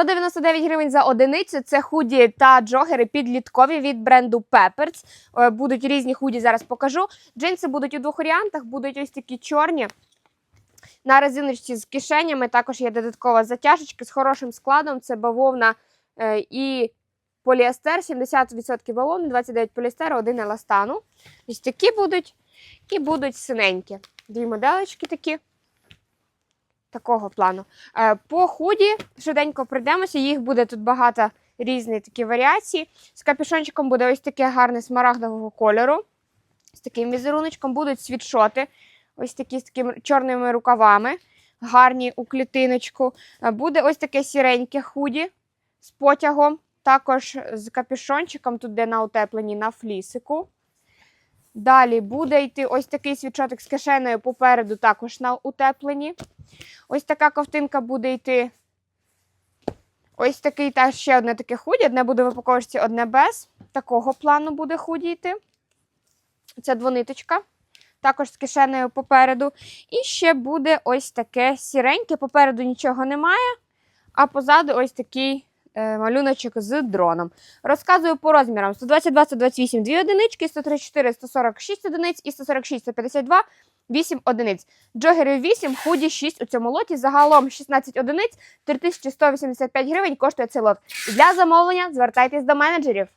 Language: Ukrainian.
199 гривень за одиницю. Це худі та джогери підліткові від бренду Peppers. Е, Будуть різні худі, зараз покажу. Джинси будуть у двох варіантах, будуть ось такі чорні. На резиночці з кишенями також є додаткова затяжечка з хорошим складом. Це бавовна е, і поліестер, 70% бавовни, 29 поліестеру, 1 еластану. Ось такі будуть і будуть синенькі. Дві моделечки такі. Такого плану. Е, По худі швиденько пройдемося. Їх буде тут багато різних такі варіацій. З капюшончиком буде ось таке гарне смарагдового кольору. З таким візеруночком будуть світшоти. Ось такі з такими чорними рукавами, гарні у клітиночку. Е, Буде ось таке сіреньке худі з потягом, також з капюшончиком, тут де на утепленні на флісику. Далі буде йти ось такий світшотик з кишеною попереду, також на утепленні. Ось така ковтинка буде йти. Ось такий та ще одне таке худі. Одне буде в упаковочці, одне без. Такого плану буде худі йти. Це двониточка. Також з кишенею попереду. І ще буде ось таке сіреньке. Попереду нічого немає, а позаду ось такий малюночок з дроном. Розказую по розмірам: 122, 128 2 одинички, 134, 146 одиниць і 146, 152 8 одиниць. Джогерів 8, худі 6 у цьому лоті. Загалом 16 одиниць, 3185 гривень коштує цей лот. Для замовлення звертайтесь до менеджерів.